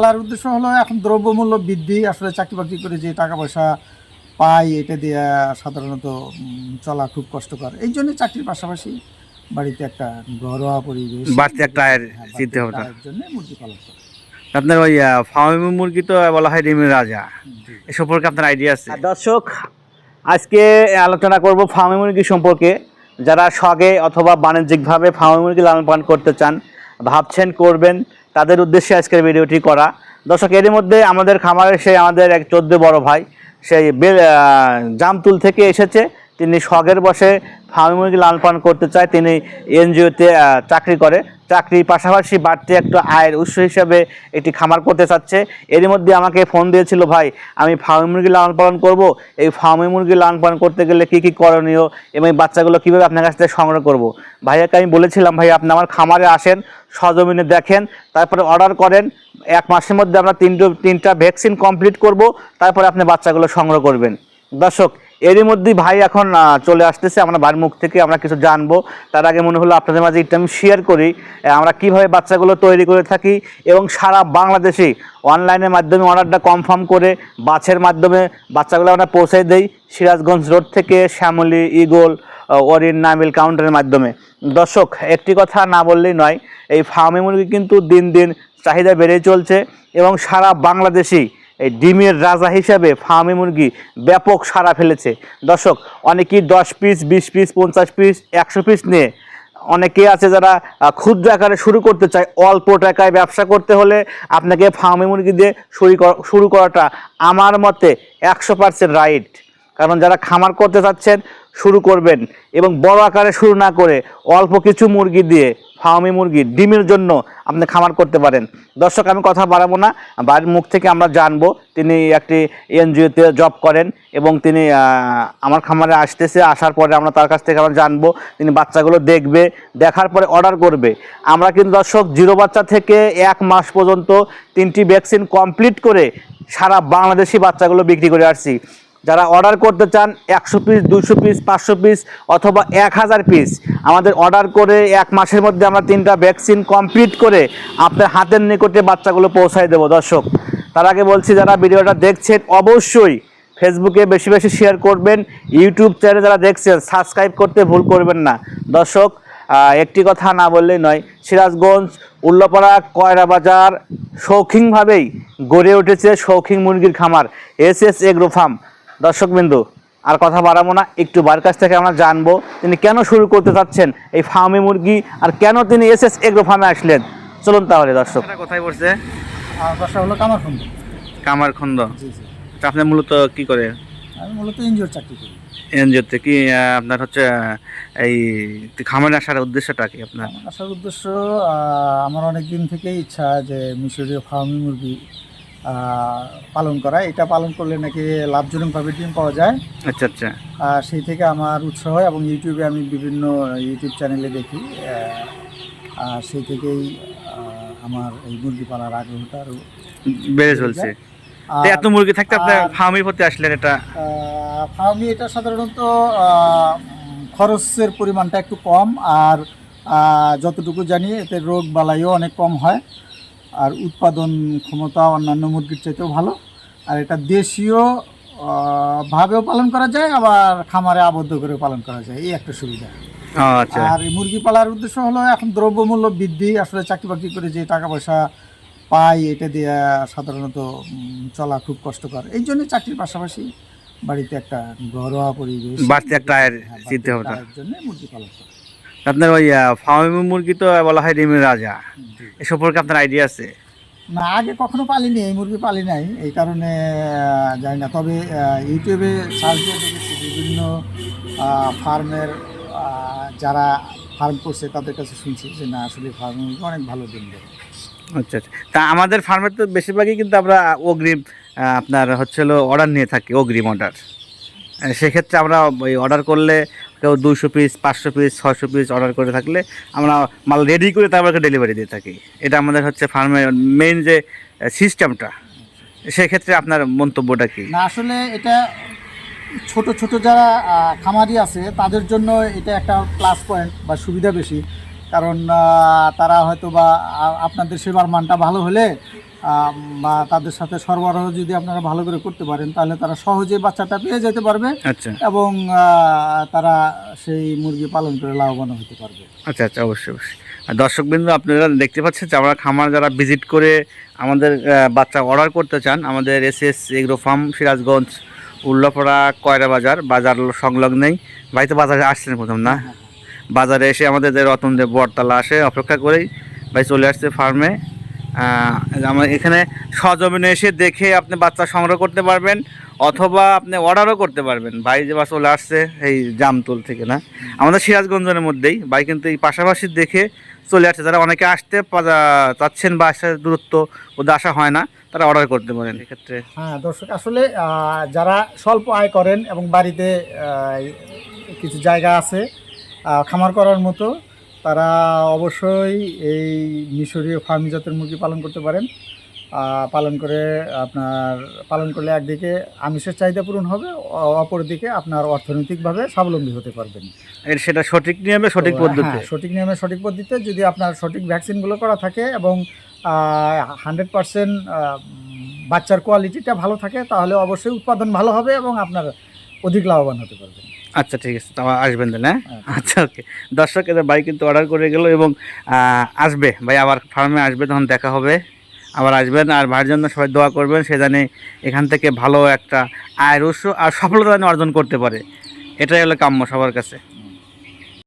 পালার উদ্দেশ্য হলো এখন দ্রব্যমূল্য বৃদ্ধি আসলে চাকরি বাকরি করে যে টাকা পয়সা পাই এটা দিয়ে সাধারণত চলা খুব কষ্টকর। এই জন্য চাকরির পাশাপাশি বাড়িতে একটা ঘরোয়া পরিবেশ বাড়তি একটা আয়ের হ্যাঁ, চিন্তা ভাবনা জন্য মুরগি পালন করে। আপনার ওই ফার্মি মুরগি তো বলা হয় ডিমের রাজা। এ সম্পর্কে আপনার আইডিয়া আছে? দর্শক আজকে আলোচনা করব ফার্মি মুরগি সম্পর্কে। যারা শখে অথবা বাণিজ্যিকভাবে ফার্মি মুরগি লালন পালন করতে চান ভাবছেন, করবেন, তাদের উদ্দেশ্যে আজকের ভিডিওটি করা। দর্শক, এরই মধ্যে আমাদের খামারে সেই আমাদের এক চোদ্দ বড় ভাই, সেই বেল জামতুল থেকে এসেছে। তিনি শখের বসে ফার্মি মুরগি লালন করতে চায়। তিনি এনজিওতে চাকরি করে। চাকরির পাশাপাশি বাড়তি একটা আয়ের উৎস হিসাবে একটি খামার করতে চাচ্ছে। এরই মধ্যে আমাকে ফোন দিয়েছিল, ভাই, আমি ফার্মি মুরগি লালন পালন করব। এই ফার্মি মুরগি লালন পালন করতে গেলে কি কি করণীয় এবং বাচ্চাগুলো কীভাবে আপনার কাছ থেকে সংগ্রহ করব? ভাইয়াকে আমি বলেছিলাম, ভাই, আপনি আমার খামারে আসেন, সজমিনে দেখেন, তারপরে অর্ডার করেন। এক মাসের মধ্যে আমরা তিনটে, তিনটা ভ্যাকসিন কমপ্লিট করব, তারপরে আপনি বাচ্চাগুলো সংগ্রহ করবেন। দর্শক এরই মধ্যেই ভাই এখন চলে আসতেছে আমরা বাড়ির মুখ থেকে, আমরা কিছু জানব। তার আগে মনে হলো আপনাদের মাঝে একটু আমি শেয়ার করি আমরা কীভাবে বাচ্চাগুলো তৈরি করে থাকি এবং সারা বাংলাদেশে অনলাইনের মাধ্যমে অর্ডারটা কনফার্ম করে বাছের মাধ্যমে বাচ্চাগুলো আমরা পৌঁছে দেই সিরাজগঞ্জ রোড থেকে শ্যামলি ইগল অরিন, নামিল কাউন্টারের মাধ্যমে। দর্শক, একটি কথা না বললেই নয়, এই ফার্মি মুরগি কিন্তু দিন দিন চাহিদা বেড়েই চলছে এবং সারা বাংলাদেশেই এই ডিমের রাজা হিসাবে ফার্মে মুরগি ব্যাপক সারা ফেলেছে। দর্শক, অনেকেই দশ পিস বিশ পিস পঞ্চাশ পিস একশো পিস নিয়ে অনেকে আছে যারা ক্ষুদ্র আকারে শুরু করতে চায়। অল্প টাকায় ব্যবসা করতে হলে আপনাকে ফার্মে মুরগি দিয়ে শুরু শুরু করাটা আমার মতে একশো পার্সেন্ট রাইট কারণ যারা খামার করতে চাচ্ছেন, শুরু করবেন এবং বড় আকারে শুরু না করে অল্প কিছু মুরগি দিয়ে ফার্মি মুরগি, ডিমের জন্য আপনি খামার করতে পারেন। দর্শক, আমি কথা বাড়াবো না। বাড়ির মুখ থেকে আমরা জানব, তিনি একটি এনজিওতে জব করেন এবং তিনি আমার খামারে আসতেছে, আসার পরে আমরা তার কাছ থেকে আমরা জানব, তিনি বাচ্চাগুলো দেখবে, দেখার পরে অর্ডার করবে। আমরা কিন্তু দর্শক, জিরো বাচ্চা থেকে এক মাস পর্যন্ত তিনটি ভ্যাকসিন কমপ্লিট করে সারা বাংলাদেশি বাচ্চাগুলো বিক্রি করে আসছি। যারা অর্ডার করতে চান, একশো পিস দুশো পিস পাঁচশো পিস অথবা এক হাজার পিস আমাদের অর্ডার করে এক মাসের মধ্যে আমরা তিনটা ভ্যাকসিন কমপ্লিট করে আপনার হাতের নিকটে বাচ্চাগুলো পৌঁছায় দেবো। দর্শক, তার আগে বলছি, যারা ভিডিওটা দেখছেন, অবশ্যই ফেসবুকে বেশি বেশি শেয়ার করবেন। ইউটিউব চ্যানেলে যারা দেখছেন সাবস্ক্রাইব করতে ভুল করবেন না। দর্শক একটি কথা না বললেই নয়, সিরাজগঞ্জ, উল্লাপাড়া, কয়রা বাজার শৌখিনভাবেই গড়ে উঠেছে শৌখিন মুরগির খামার এস এস এগ্রো ফার্ম দর্শকবিন্দু আর কথা বাড়াবো না একটু বার কাছ থেকে আমরা জানব তিনি কেন শুরু করতে চাচ্ছেন এই ফার্মে মুরগি আর কেন তিনি এস এস এগ্রো ফার্মে আসলেন। চলুন তাহলে দর্শক। কোথায় পড়ছে? আর বাসা হলো কামারখন্দ কামারখন্দ আপনি মূলত কি করে? আমি মূলত এনজিওর চাকরি করি। এনজিওতে কি আপনার হচ্ছে এই খামারে আসার উদ্দেশ্যটা কি আপনার? আমার আসার উদ্দেশ্য আমার অনেক দিন থেকেই ইচ্ছা যে মিশরীয় ফার্মি মুরগি পালন করা। এটা পালন করলে নাকি লাভজনকভাবে ডিম পাওয়া যায়। আচ্ছা আচ্ছা। আর সেই থেকে আমার উৎসাহ হয় এবং ইউটিউবে আমি বিভিন্ন ইউটিউব চ্যানেলে দেখি। আর সেই থেকেই আমার এই মুরগি পালার আগ্রহটা আরও বেড়ে চলছে। এত মুরগি থাকতে আপনি আর- ফার্মের প্রতি আসলেন এটা? ফার্মি এটা সাধারণত খরচের পরিমাণটা একটু কম। আর যতটুকু জানি এতে রোগ বালাইও অনেক কম হয়। আর উৎপাদন ক্ষমতা অন্যান্য মুরগির চাইতেও ভালো। আর এটা দেশীয় ভাবেও পালন করা যায় আবার খামারে আবদ্ধ করে পালন করা যায়। এই একটা সুবিধা। আচ্ছা। আর এই মুরগি পালার উদ্দেশ্য হলো এখন দ্রব্যমূল্য বৃদ্ধি। আসলে চাকরি বাকরি করে যে টাকা পয়সা পাই এটা দিয়ে সাধারণত চলা খুব কষ্টকর। এই জন্য চাকরির পাশাপাশি বাড়িতে একটা ঘরোয়া পরিবেশ বাড়তি একটা আয়ের হ্যাঁ, চিন্তা একটা আয়ের জন্য মুরগি পালন করে। আপনার ওই ফার্মে মুরগি তো বলা হয় ডিমের রাজা। এ সম্পর্কে আপনার আইডিয়া আছে? না আগে কখনো পালিনি এই মুরগি পালি নাই। এই কারণে জানি না। তবে ইউটিউবে সার্চ দিয়ে দেখেছি বিভিন্ন ফার্মের যারা ফার্ম করছে তাদের কাছে শুনছি যে না আসলে ফার্মে অনেক ভালো দিন দেয়। আচ্ছা আচ্ছা। তা আমাদের ফার্মের তো বেশিরভাগই কিন্তু আমরা অগ্রিম আপনার হচ্ছে অর্ডার নিয়ে থাকি অগ্রিম অর্ডার সেক্ষেত্রে আমরা ওই অর্ডার করলে কেউ দুশো পিস পাঁচশো পিস ছশো পিস অর্ডার করে থাকলে আমরা মাল রেডি করে তারপরে ডেলিভারি দিয়ে থাকি। এটা আমাদের হচ্ছে ফার্মের মেইন যে সিস্টেমটা সেক্ষেত্রে আপনার মন্তব্যটা কি? না, আসলে এটা ছোট ছোট যারা খামারি আছে, তাদের জন্য এটা একটা প্লাস পয়েন্ট বা সুবিধা বেশি। কারণ তারা হয়তো বা আপনাদের সেবার মানটা ভালো হলে বা তাদের সাথে সরবরাহ যদি আপনারা ভালো করে করতে পারেন তাহলে তারা সহজেই বাচ্চাটা পেয়ে যেতে পারবে আচ্ছা। এবং তারা সেই মুরগি পালন করে লাভবান হতে পারবে। আচ্ছা আচ্ছা অবশ্যই অবশ্যই। আর দর্শকবৃন্দ আপনারা দেখতে পাচ্ছেন যে আমরা খামার যারা ভিজিট করে আমাদের বাচ্চা অর্ডার করতে চান আমাদের S S agro farm Sirajganj Ullapara Koyra বাজার বাজার সংলগ্নেই ভাই তো বাজারে আসছেন প্রথম না? বাজারে এসে আমাদের যে রতনদেব বটতলা আসে অপেক্ষা করেই ভাই চলে আসছে ফার্মে আমার এখানে সজমিনে এসে দেখে আপনি বাচ্চা সংগ্রহ করতে পারবেন, অথবা আপনি অর্ডারও করতে পারবেন। ভাই যে বা চলে আসছে, এই জামতুল থেকে না? আমাদের সিরাজগঞ্জের মধ্যেই। ভাই কিন্তু এই পাশাপাশি দেখে চলে আসছে। যারা অনেকে আসতে চাচ্ছেন বা আসার দূরত্ব, ওদের আসা হয় না, তারা অর্ডার করতে পারেন। এক্ষেত্রে। হ্যাঁ দর্শক, আসলে যারা স্বল্প আয় করেন এবং বাড়িতে কিছু জায়গা আছে খামার করার মতো তারা অবশ্যই এই মিশরীয় ফার্মি জাতের মুরগি পালন করতে পারেন। পালন করে আপনার পালন করলে একদিকে আমিষের চাহিদা পূরণ হবে অপরদিকে আপনার অর্থনৈতিকভাবে স্বাবলম্বী হতে পারবেন। এর সেটা সঠিক নিয়মে সঠিক তো, পদ্ধতি হ্যাঁ, সঠিক নিয়মে সঠিক পদ্ধতিতে যদি আপনার সঠিক ভ্যাকসিনগুলো করা থাকে এবং হান্ড্রেড পারসেন্ট বাচ্চার কোয়ালিটিটা ভালো থাকে তাহলে অবশ্যই উৎপাদন ভালো হবে এবং আপনার অধিক লাভবান হতে পারবেন। আচ্ছা ঠিক আছে তো আসবেন তাহলে হ্যাঁ? আচ্ছা। আচ্ছা ওকে। দর্শক এদের বাইক কিন্তু অর্ডার করে গেল এবং আসবে। ভাই আবার ফার্মে আসবে তখন দেখা হবে। আবার আসবেন আর ভাইয়ের জন্য সবাই দোয়া করবেন সে জানে এখান থেকে ভালো একটা আয়ের উৎস আর সফলতা অর্জন করতে পারে। এটাই হলো কাম্য সবার কাছে।